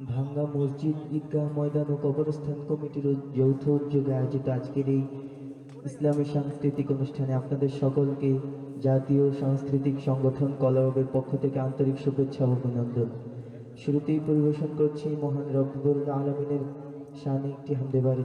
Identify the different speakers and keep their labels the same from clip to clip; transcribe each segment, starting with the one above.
Speaker 1: ভাঙ্গা মসজিদ, ঈদগাহ ময়দান ও কবরস্থান কমিটির যৌথ উদ্যোগে আয়োজিত আজকের এই ইসলামী সাংস্কৃতিক অনুষ্ঠানে আপনাদের সকলকে জাতীয় সাংস্কৃতিক সংগঠন কলাবের পক্ষ থেকে আন্তরিক শুভেচ্ছা ও অভিনন্দন। শুরুতেই পরিবেশন করছি মহান রব্বুল আলমিনের সামনে একটি হামদে বাড়ি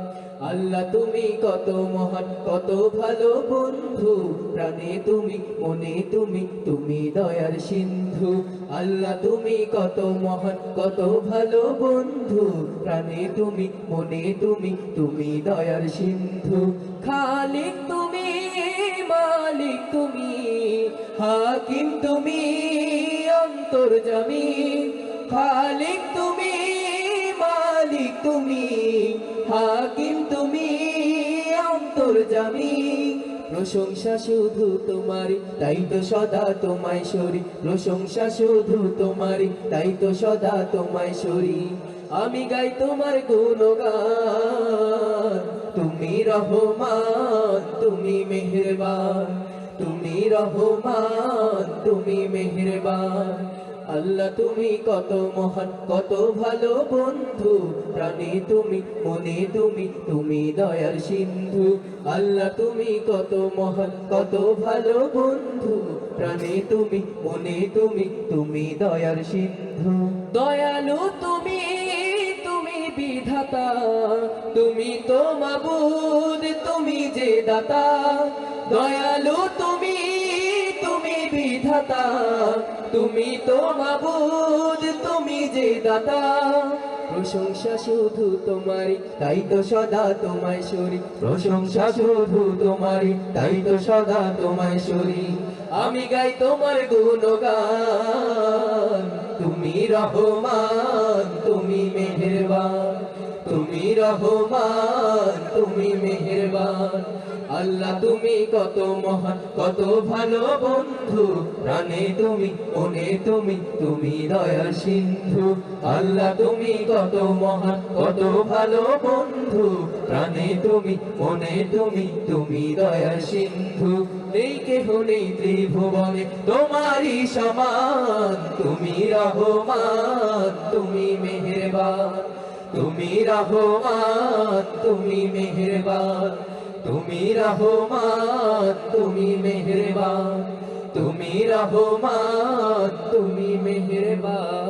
Speaker 2: আল্লাহ তুমি কত মহান, কত ভালো বন্ধু। প্রাণে তুমি, মনে তুমি তুমি দয়ার সিন্ধু। আল্লাহ তুমি কত মহান, কত ভালো বন্ধু। প্রাণে তুমি, মনে তুমি তুমি দয়ার সিন্ধু। খালিক তুমি, মালিক তুমি, হাকিম তুমি, অন্তর্জামী। খালিক তুমি তুমি, হাকিম তুমি অন্তর্জামী প্রশংসা শুধু তোমারই, তাই তো সদা তোমায় সরি। প্রশংসা শুধু তোমারই, তাই তো সদা তোমায় সরি। আমি গাই তোমার গুণগান, তুমি রহমান, তুমি মেহেরবান। তুমি রহমান, তুমি মেহেরবান। আল্লাহ তুমি কত মহান, কত ভালো বন্ধু। প্রাণে তুমি, মনে তুমি তুমি দয়ার সিন্ধু। আল্লাহ তুমি কত মহান, কত ভালো বন্ধু। প্রাণে তুমি, মনে তুমি তুমি দয়ার সিন্ধু। দয়ালু তুমি তুমি বিধাতা। তুমি তো মাবুদ, তুমি যে দাতা। দয়ালু তুমি বিধাতা তুমি তো মাবুদ, তুমি যে দাতা। প্রশংসা শুধু তোমারই, তাই তো সদা তোমায় সরি। প্রশংসা শুধু তোমারই, তাই তো সদা তোমায় সরি। আমি গাই তোমার গুণগান, তুমি রহমান, তুমি মেহেরবান। তুমি রহমান, তুমি মেহেরবান। আল্লাহ তুমি কত মহান, কত ভালো বন্ধু। প্রাণে তুমি, মনে তুমি তুমি দয়া সিন্ধু। আল্লাহ তুমি কত মহান, কত ভালো বন্ধু। প্রাণে তুমি, মনে তুমি তুমি দয়া সিন্ধু। নেই কেহ নেই ত্রিভুবনে, তোমারই সমান। তুমি রহমান, তুমি মেহেরবান। তুমি রহমান, তুমি মেহেরবান। তুমি রহমান তুমি মেহরবান। তুমি রহমান তুমি মেহরবান।